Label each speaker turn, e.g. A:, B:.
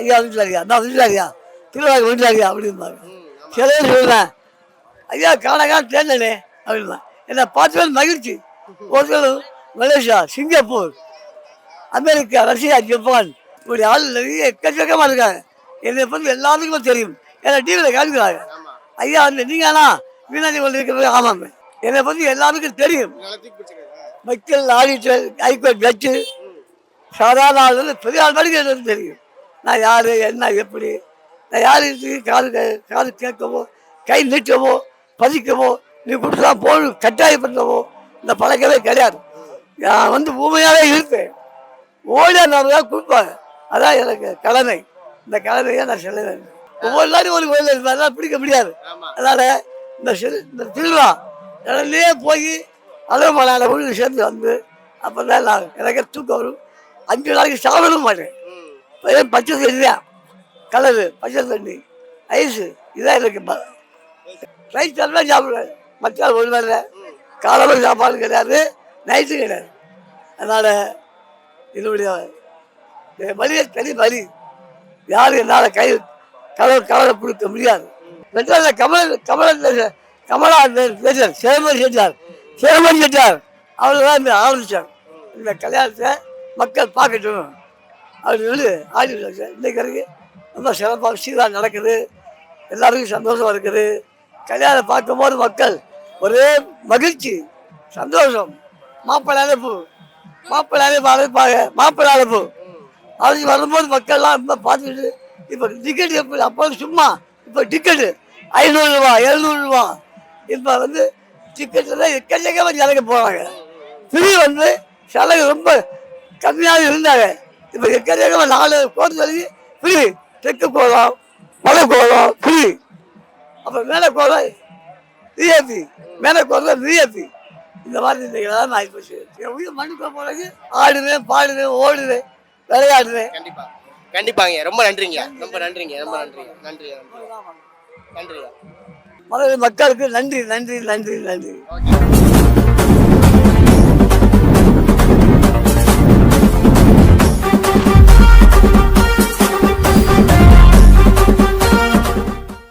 A: ஐயா வீட்டில் நான் வீட்டில் திருவிழா வீட்டில் அப்படிம்பாங்க. சில சொல்லுவேன் ஐயா காணகா தேர்ந்தனே அப்படின்னா என்னை பார்த்து மகிழ்ச்சி. ஒருத்தரும் Malaysia Singapore America Russia Japan இப்படி ஆள் நிறைய எக்கச்சக்கமாக இருக்காங்க. என்னை பற்றி எல்லாத்துக்குமே தெரியும். ஏன்னா டிவியில் காமிக்கிறாங்க. ஐயா வந்து நீங்களாண்ணா வீணாதி கொண்டு இருக்கிறது ஆமாம் என்னை பற்றி எல்லாருக்கும் தெரியும். மக்கள் ஆடிட்டர் ஹைகோர்ட் ஜட்ஜு. சாதாரண ஆள் வந்து பெரிய ஆள் வரைக்கும் தெரியும். நான் யார் என்ன எப்படி? நான் யார் காது காது கேட்கவோ கை நீட்டவோ பதிக்கவோ நீ கொடுத்தா போகணும் கட்டாயப்படுத்தவோ இந்த பழக்கமே கிடையாது. நான் வந்து ஊமையாகவே இருப்பேன். ஓடியா நான் தான் கொடுப்பாங்க. அதான் எனக்கு கடமை. இந்த கடமையை நான் செல்ல வேண்டும். ஒவ்வொரு நாளும் ஒரு கோயில் அதெல்லாம் பிடிக்க முடியாது. அதனால் இந்த சிறு இந்த திருவிழா இடத்துலேயே போய் அளவு மலையாள ஊருக்கு சேர்ந்து வந்து அப்போ தான் நான் எனக்கு தூக்கம் வரும். அஞ்சு நாளைக்கு சாப்பிடவும் மாட்டேன். வெறும் பச்சை தண்ணி தான் கலரு பச்சை தண்ணி ஐஸு இதான் இருக்கு ரைஸ் எல்லாம் சாப்பிடுவேன். மற்ற ஒரு வேலை காலையில் சாப்பாடு கிடையாது நைட்டு கிடையாது. அதனால் என்னுடைய என் வழியை தனி வழி யாரும் என்னால் கை கலர் கவலை கொடுக்க முடியாது. பெட்ரோலில் கமல கமல கமலா பேசார் சேமன் செஞ்சார் சேமன் செஞ்சார் அவர் தான் இந்த ஆரம்பித்தார் இந்த கல்யாணத்தை மக்கள் பார்க்கட்டும். அப்படின்னு சொல்லி ஆடி இன்னைக்கு வரைக்கும் ரொம்ப சிறப்பாக சீராக நடக்குது. எல்லாருக்கும் சந்தோஷம் இருக்குது. கல்யாணம் பார்க்கும்போது மக்கள் ஒரே மகிழ்ச்சி சந்தோஷம். மாப்பிள்ளை அழைப்பு மாப்பிள்ளை அழைப்பு அழைப்பாங்க. மாப்பிள்ளை அழைப்பு. அழைச்சி வரும்போது மக்கள்லாம் ரொம்ப பார்த்துக்கிட்டு இப்போ டிக்கெட் எப்படி அப்போ சும்மா இப்போ டிக்கெட்டு ஐநூறுரூவா எழுநூறுரூவா இப்போ வந்து டிக்கெட்டில் எக்கச்சக்கமாக ஜனங்க போகிறாங்க ஃப்ரீ வந்து செலவு ரொம்ப கம்மியாக இருந்தாங்க. இப்போ எக்கச்சக்கமாக நாலு கோர்ஸ் ஃப்ரீ தெற்கு கோலம் மலை கோலம் ஃப்ரீ. அப்புறம் மேலே கோலம் விஏபி மேலே கோலம் விஏபி இந்த மாதிரி இந்த நான் ஆகிப்போச்சு என் உயிர் மண்ணுக்கு போகிறதுக்கு ஆடுவேன் பாடுவேன் ஓடுவேன் விளையாடுவேன்.
B: கண்டிப்பா. கண்டிப்பாங்க. ரொம்ப நன்றிங்க. ரொம்ப நன்றிங்க. ரொம்ப நன்றிங்க. நன்றி நன்றி நன்றிங்க.
A: மதுரை மக்களுக்கு நன்றி நன்றி நன்றி நன்றி.